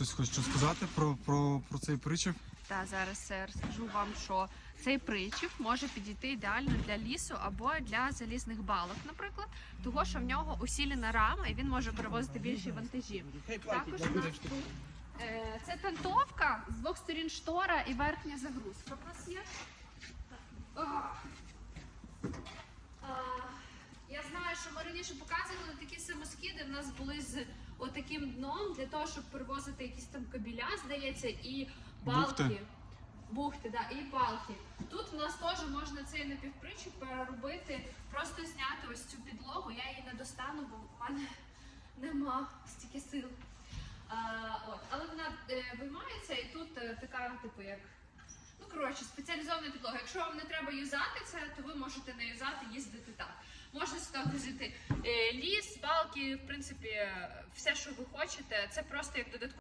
щось хочете сказати про, про, про цей причіп? Та зараз е, розкажу вам, що цей причіп може підійти ідеально для лісу або для залізних балок, наприклад, того, що в нього усілена рама і він може перевозити більші вантажі. Також у нас тут е, це тантовка з двох сторін штора і верхня загрузка. У нас є. А, Я знаю, що ми раніше показували такі В нас були з отаким дном для того, щоб перевозити якісь там кабіля, здається, і балки. Бухти. Бухти, да, і балки. Тут в нас теж можна цей напівпричіп переробити, просто зняти ось цю підлогу. Я її не достану, бо в мене нема стільки сил. А, от. Але вона е, виймається і тут е, така, типу, як. Коротше, спеціалізована підлога. Якщо вам не треба юзати це, то ви можете не юзати, їздити так. Можна сюди грузити е, ліс, балки, в принципі, е, все, що ви хочете. Це просто як додатково.